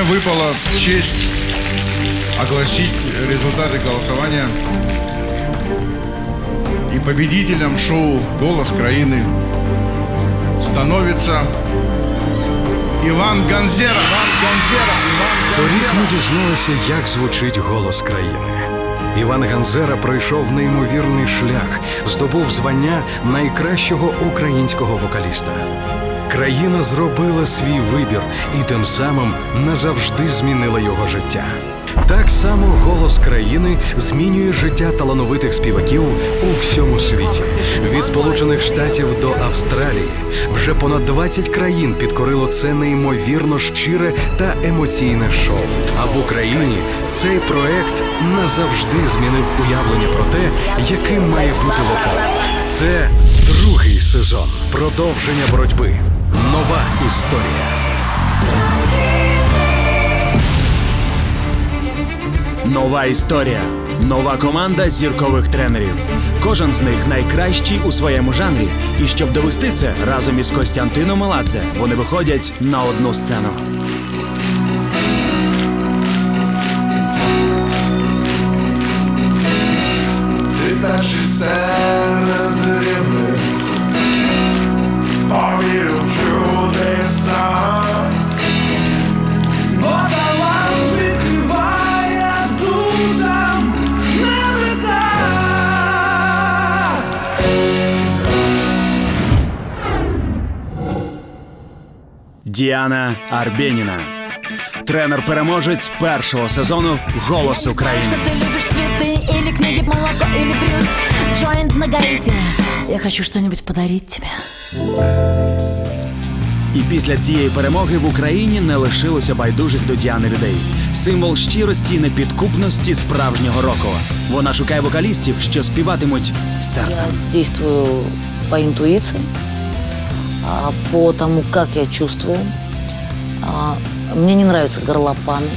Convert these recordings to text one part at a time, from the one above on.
Мне выпала честь огласить результаты голосования. И победителем шоу «Голос краины» становится Иван Ганзера. Иван Ганзера. Иван Торік Ганзера. ми дізналися, як звучить голос країни. Іван Ганзера пройшов неймовірний шлях, здобув звання найкращого українського вокаліста. Країна зробила свій вибір і тим самим назавжди змінила його життя. Так само голос країни змінює життя талановитих співаків у всьому світі. Від Сполучених Штатів до Австралії вже понад 20 країн підкорило це неймовірно щире та емоційне шоу. А в Україні цей проект назавжди змінив уявлення про те, яким має бути вокал. Це другий сезон. Продовження боротьби. Нова історія. Нова історія, нова команда зіркових тренерів. Кожен з них найкращий у своєму жанрі. І щоб довести це разом із Костянтином Маладзе, вони виходять на одну сцену. Ти перший серед Повірю чудеса Діана Арбєніна. Тренер-переможець першого сезону Голос України. Ты любишь цветы или книги, молоко или брют Джойнт на Гаити Я хочу что-нибудь подарить тебе І після цієї перемоги в Україні не лишилося байдужих до Діани людей. Символ щирості і непідкупності справжнього року. Вона шукає вокалістів, що співатимуть серцем. Я действую по интуиции а, По тому, как я чувствую А, Мне не нравятся горлопаны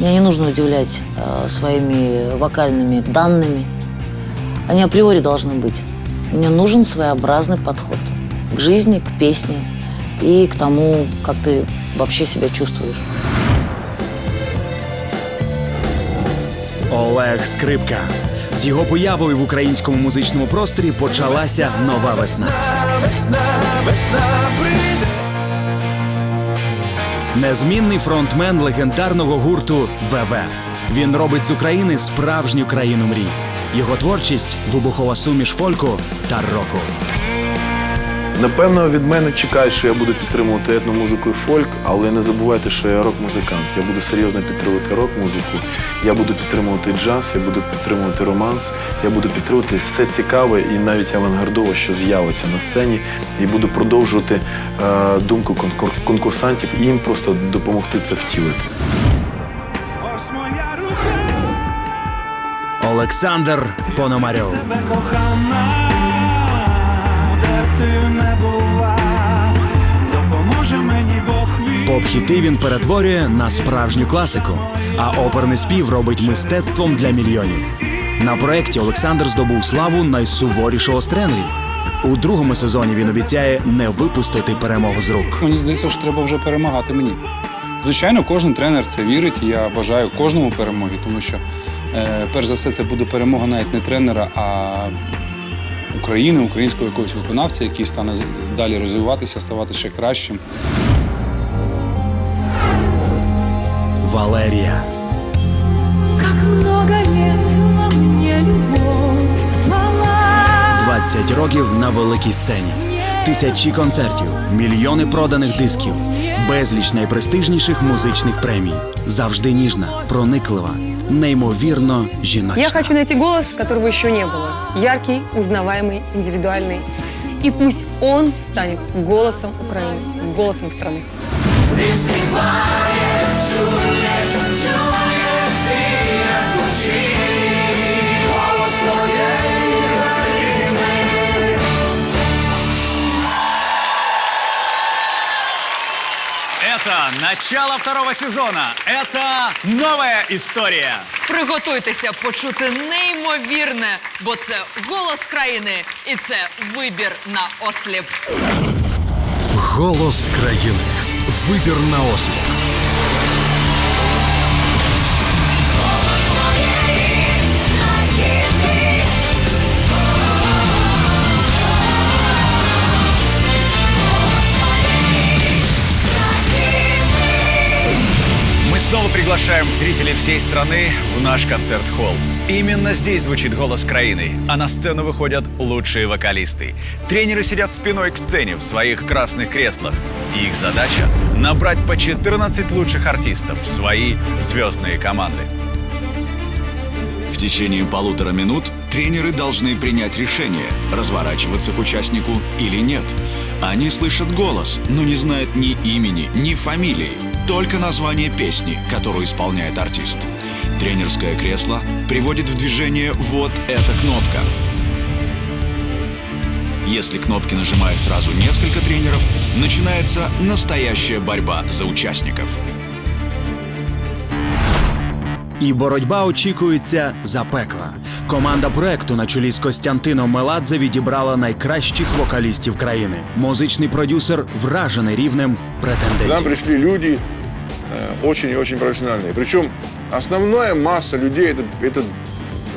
Мне не нужно удивлять а, своими вокальными данными Они априори должны быть Мне нужен своеобразный подход К жизни, к песне И к тому, как ты вообще себя чувствуешь Олег Скрипка. З його появою в українському музичному просторі почалася нова весна. Весна, весна прийде Незмінний фронтмен легендарного гурту ВВ. Він робить з України справжню країну мрій. Його творчість вибухова суміш фольку та року. Напевно, від мене чекають, що я буду підтримувати етномузику і фольк, але не забувайте, що я рок-музикант. Я буду серйозно підтримувати рок-музику, я буду підтримувати джаз, я буду підтримувати романс, я буду підтримувати все цікаве і навіть авангардове, що з'явиться на сцені, і буду продовжувати е, думку конкур- конкурсантів і їм просто допомогти це втілити. Ось моя рука Олександр Пономарьов. Не була, допоможе мені Бог він. Поп-хіти він перетворює на справжню класику, а оперний спів робить мистецтвом для мільйонів. На проєкті Олександр здобув славу найсуворішого з тренерів. У другому сезоні він обіцяє не випустити перемогу з рук. Мені здається, що треба вже перемагати мені. Звичайно, кожен тренер це вірить, і я бажаю кожному перемоги, тому що, е, перш за все, це буде перемога навіть не тренера, а України, українського якогось виконавця, який стане далі розвиватися, ставати ще кращим. Валерія. Как много лет во мне любовь спала 20 років на великій сцені, тисячі концертів, мільйони проданих дисків, безліч найпрестижніших музичних премій. Завжди ніжна, прониклива, неймовірно жіночна. Я хочу найти голос, которого еще не было. Яркий, узнаваемый, индивидуальный. И пусть он станет голосом Украины, голосом страны. Начало второго сезона. Это новая история. Приготуйтеся почути неймовірне, бо це голос країни і це вибір на осліп. Голос країни. Вибір на осліп. Приглашаем зрителей всей страны в наш концерт-холл. Именно здесь звучит голос краины, а на сцену выходят лучшие вокалисты. Тренеры сидят спиной к сцене в своих красных креслах. И их задача — набрать по 14 лучших артистов в свои звездные команды. В течение полутора минут тренеры должны принять решение, разворачиваться к участнику или нет. Они слышат голос, но не знают ни имени, ни фамилии, только название песни, которую исполняет артист. Тренерское кресло приводит в движение вот эта кнопка. Если кнопки нажимают сразу несколько тренеров, начинается настоящая борьба за участников. І боротьба очікується запекла. Команда проекту на чолі з Костянтином Меладзе відібрала найкращих вокалістів країни. Музичний продюсер вражений рівнем К нам претендентів. пришли люди э, очень и очень профессиональные. Причем основная масса людей это, это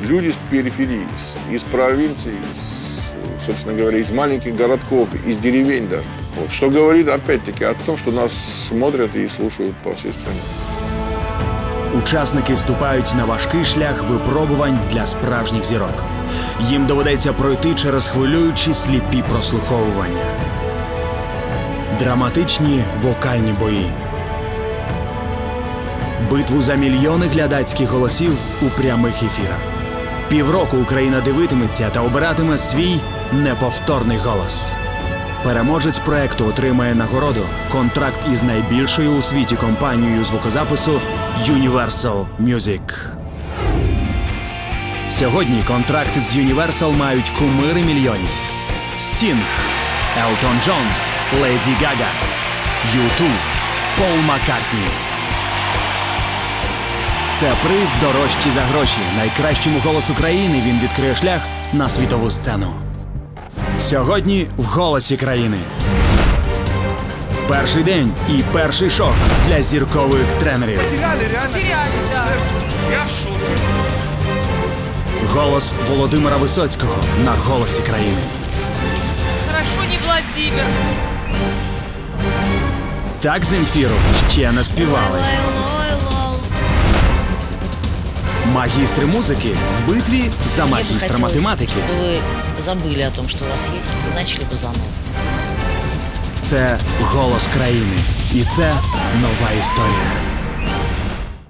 люди с периферии, с- из провинций, с, собственно говоря, из маленьких городков, из деревень даже. Вот. Что говорит опять-таки о том, что нас смотрят и слушают по всей стране. Учасники ступають на важкий шлях випробувань для справжніх зірок. Їм доведеться пройти через хвилюючі сліпі прослуховування. Драматичні вокальні бої. Битву за мільйони глядацьких голосів у прямих ефірах. Півроку Україна дивитиметься та обиратиме свій неповторний голос. Переможець проекту отримає нагороду контракт із найбільшою у світі компанією звукозапису Universal Music. Сьогодні контракти з Universal мають кумири мільйонів: Стінг, Елтон Джон, Леді Гага, Юту, Пол Маккартні. Це приз дорожчий за гроші. Найкращому голосу країни він відкриє шлях на світову сцену. Сьогодні в голосі країни. Перший день і перший шок для зіркових тренерів. Голос Володимира Висоцького на голосі країни. Хорошо, не Владимир. Так Земфіру ще не співали. Магістри музики в битві за Мне бы магістра хотелось, математики. чтобы вы забыли о том, что у вас есть, и начали бы заново. Це голос країни. І це нова історія.